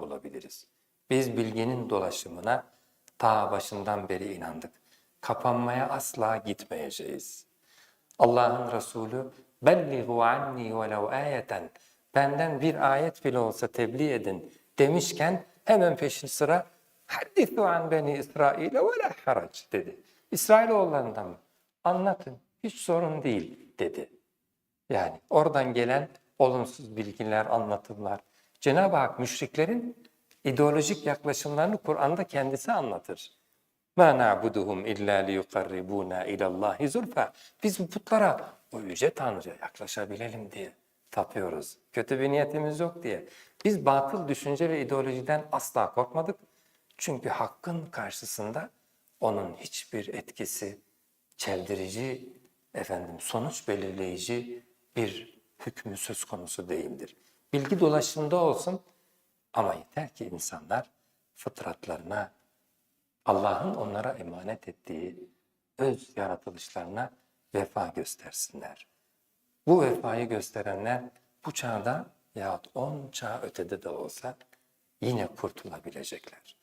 bulabiliriz. Biz bilginin dolaşımına ta başından beri inandık. Kapanmaya asla gitmeyeceğiz. Allah'ın Resulü belliğu anni velev ayeten benden bir ayet bile olsa tebliğ edin demişken hemen peşin sıra haddisu an beni İsrail'e ve la harac dedi. İsrailoğullarından? Anlatın hiç sorun değil dedi. Yani oradan gelen olumsuz bilgiler, anlatımlar. Cenab-ı Hak müşriklerin ideolojik yaklaşımlarını Kur'an'da kendisi anlatır. مَا نَعْبُدُهُمْ اِلَّا لِيُقَرِّبُونَا اِلَى اللّٰهِ زُلْفَى Biz bu putlara o yüce Tanrı'ya yaklaşabilelim diye tapıyoruz. Kötü bir niyetimiz yok diye. Biz batıl düşünce ve ideolojiden asla korkmadık. Çünkü hakkın karşısında onun hiçbir etkisi, çeldirici, efendim sonuç belirleyici bir hükmü söz konusu değildir. Bilgi dolaşımda olsun ama yeter ki insanlar fıtratlarına, Allah'ın onlara emanet ettiği öz yaratılışlarına vefa göstersinler. Bu vefayı gösterenler bu çağda yahut on çağ ötede de olsa yine kurtulabilecekler.